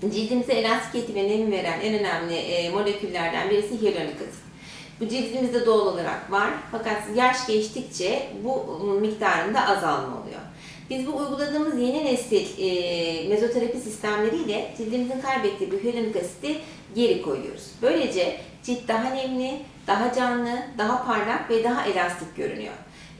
Cildimize elastikiyeti ve nemi veren en önemli e, moleküllerden birisi hyaluronik asit. Bu cildimizde doğal olarak var fakat yaş geçtikçe bu miktarında azalma oluyor. Biz bu uyguladığımız yeni nesil e, mezoterapi sistemleriyle cildimizin kaybettiği bu hyaluronik asiti geri koyuyoruz. Böylece cilt daha nemli, daha canlı, daha parlak ve daha elastik görünüyor.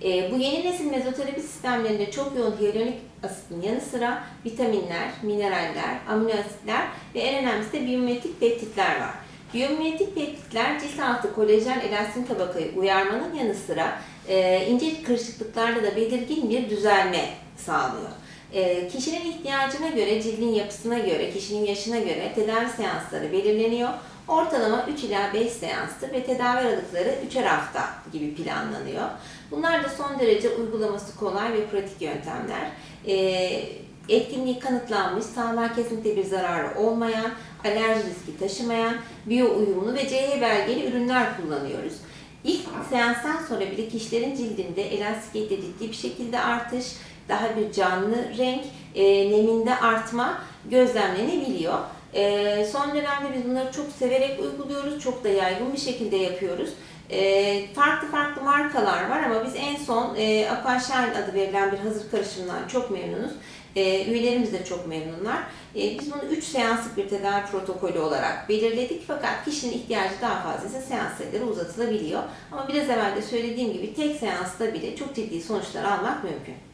E, bu yeni nesil mezoterapi sistemlerinde çok yoğun hyaluronik asitin yanı sıra vitaminler, mineraller, amino asitler ve en önemlisi de biyomimetik peptitler var. Biyomimetik peptitler cilt altı kolajen elastin tabakayı uyarmanın yanı sıra e, ince kırışıklıklarda da belirgin bir düzelme sağlıyor. E, kişinin ihtiyacına göre, cildin yapısına göre, kişinin yaşına göre tedavi seansları belirleniyor. Ortalama 3 ila 5 seanstır ve tedavi aralıkları 3'er hafta gibi planlanıyor. Bunlar da son derece uygulaması kolay ve pratik yöntemler. E, etkinliği kanıtlanmış, sağlığa kesinlikle bir zararı olmayan, alerji riski taşımayan, biyo uyumlu ve CE belgeli ürünler kullanıyoruz. İlk seanstan sonra bile kişilerin cildinde elastikiyette ciddi bir şekilde artış, daha bir canlı renk, e, neminde artma gözlemlenebiliyor. E, son dönemde biz bunları çok severek uyguluyoruz, çok da yaygın bir şekilde yapıyoruz. E, farklı farklı markalar var ama biz en son e, Aquashine adı verilen bir hazır karışımdan çok memnunuz. E, üyelerimiz de çok memnunlar. E, biz bunu 3 seanslık bir tedavi protokolü olarak belirledik fakat kişinin ihtiyacı daha fazlaysa seans sayıları uzatılabiliyor. Ama biraz evvel de söylediğim gibi tek seansta bile çok ciddi sonuçlar almak mümkün.